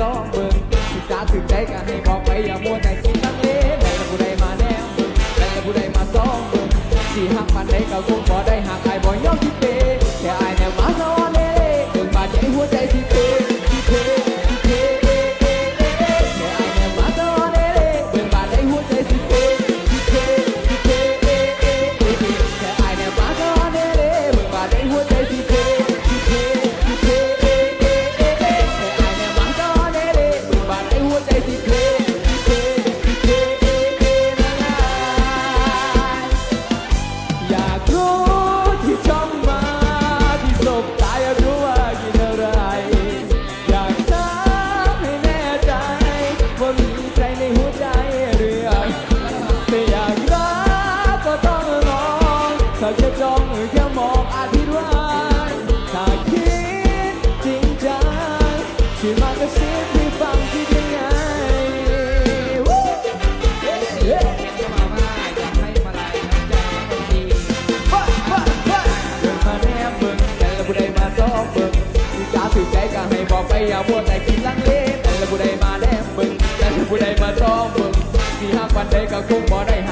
ลองเบิ่งศึกษาถึงได้ก็ให้บอกไปอย่ามัวแต่คิดตั้งเลได้แต่ผู้ใดมาแนวด้แต่ผู้ใดมาซ้อมเบิ่งสิหักมันได้ก็คงบ่ได้หัก ที่มากระซิบให้ฟังคิดยังไงถือใจก็ให้บอกไปอย่าพวดแต่คิดลังเลแต่ละผู้ใดมาแนบมึงแต่ละผู้ใดมาซ้อมมึงมีห้าวันใดก็คงบ่ได้